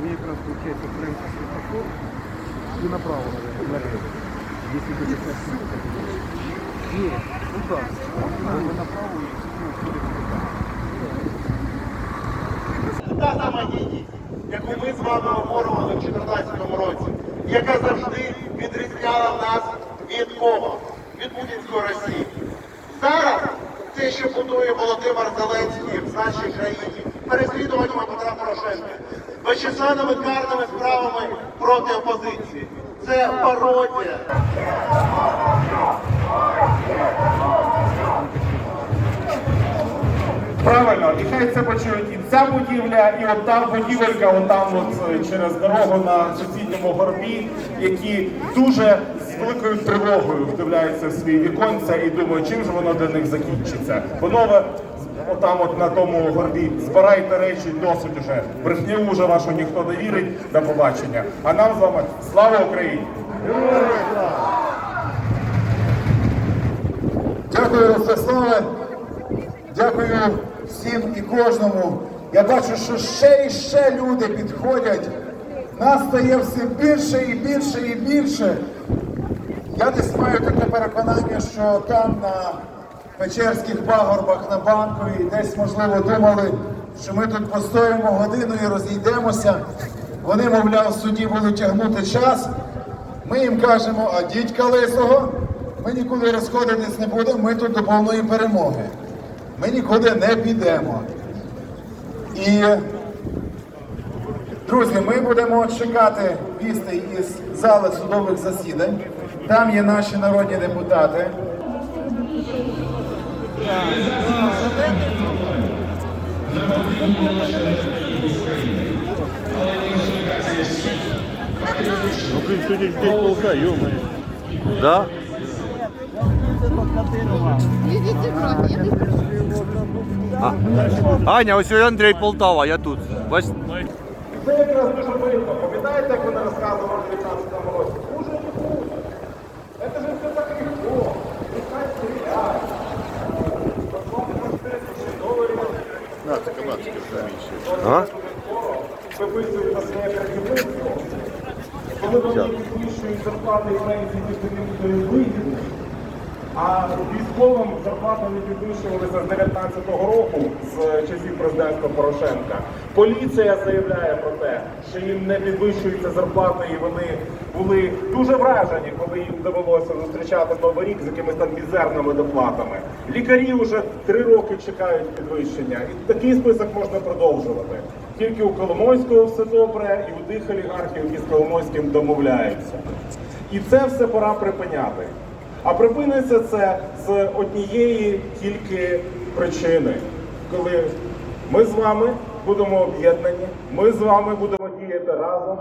Мне как раз получается прямо светофор и направо, наверное, налево. Если бы это Нет, ну да. Можно направо и туда. та сама єдність, яку ми з вами оборювали в 2014 році, яка завжди відрізняла нас від кого? Від путінської Росії. Зараз те, що будує Володимир Зеленський в нашій країні, переслідуваннями Петра Порошенка, безчисленними карними справами проти опозиції. Це пародія. Правильно, і хай це почують і ця будівля, і от та будівелька, отам от е, через дорогу на сусідньому горбі, які дуже з великою тривогою вдивляються в свої віконця і думають, чим же воно для них закінчиться. Панове, отам от на тому горбі, збирайте речі, досить уже. Брехню вже вашу ніхто не вірить. До побачення. А нам з вами слава Україні! Дякую, Ростиславе. Дякую всім і кожному. Я бачу, що ще і ще люди підходять. Нас стає все більше і більше і більше. Я десь маю таке переконання, що там на Печерських пагорбах на банковій десь, можливо, думали, що ми тут постоїмо годину і розійдемося. Вони, мовляв, суді будуть тягнути час. Ми їм кажемо, а дідька лисого, ми нікуди розходитись не будемо, ми тут до повної перемоги. Ми нікуди не підемо. І, друзі, ми будемо чекати вістей із зали судових засідань. Там є наші народні депутати. Ну, блин, сегодня здесь полка, ё Да? А. Аня, ось Андрій Полтава, я тут. Бач... Це якраз дуже видно. Пам'ятаєте, як вони розказували в 19 році? Дуже не буде. Це ж все так легко. Нехай стріляють. А? Виписують на своє керівництво. Коли вони підвищують зарплати і пенсії, ті вигідні. А військовим зарплати не підвищувалися з 19-го року, з часів президентства Порошенка. Поліція заявляє про те, що їм не підвищуються зарплати, і вони були дуже вражені, коли їм довелося зустрічати новий рік з якимись там мізерними доплатами. Лікарі вже три роки чекають підвищення, і такий список можна продовжувати. Тільки у Коломойського все добре, і у тих олігархів, які з Коломойським домовляються. І це все пора припиняти. А припиниться це з однієї тільки причини, коли ми з вами будемо об'єднані, ми з вами будемо діяти разом.